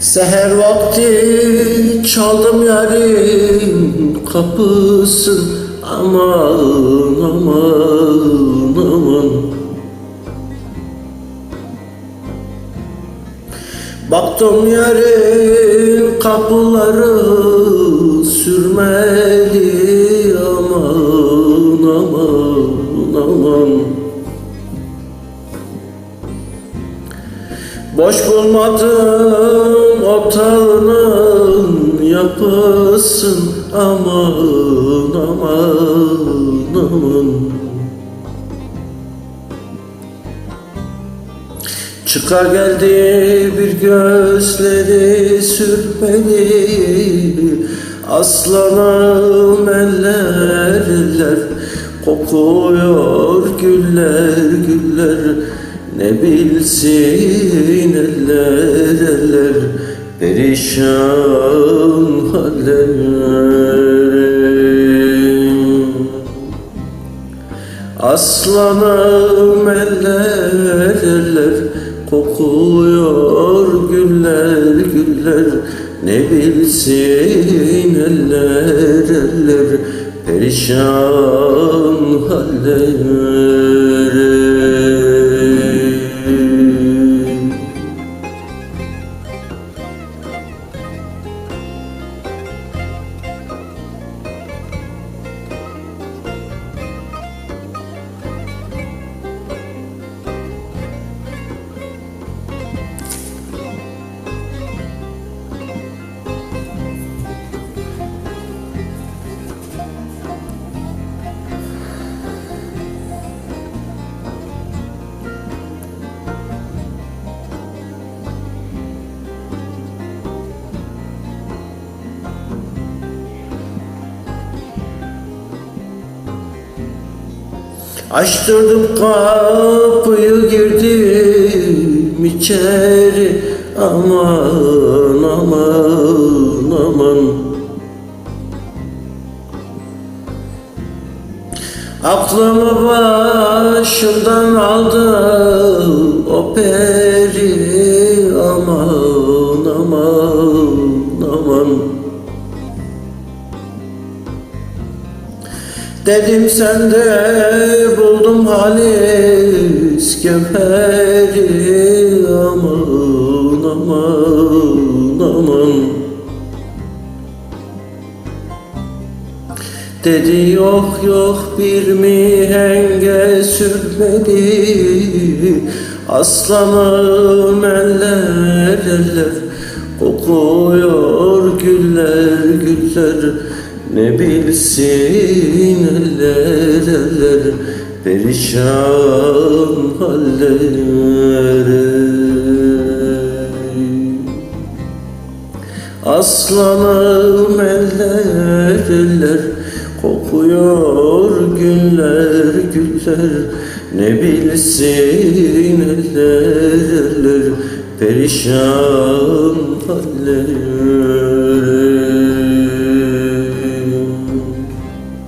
Seher vakti çaldım yarın kapısın. Aman aman aman. Baktım yarın kapıları sürmeli. Aman aman aman. Boş bulmadım otağının yapısın aman aman aman. Çıkar geldi bir gözleri sürmeli. Aslanım eller eller Kokuyor güller güller. Ne bilsin eller eller Perişan hallerim. Aslanım eller Kokuyor güller güller. Ne bilsin eller eller Perişan hallerim Açtırdım kapıyı girdim içeri. Aman aman aman. Aklımı başımdan aldı o peri. Aman aman aman Dedim sende buldum halis gevheri aman aman aman. Dedi yok yok bir mihenge sürmedi. Aslanım eller eller Kokuyor güller güller Ne bilsin eller eller Perişan halleri Aslanım eller eller Kokuyor güller güller Ne bilsin eller eller Perişan halleri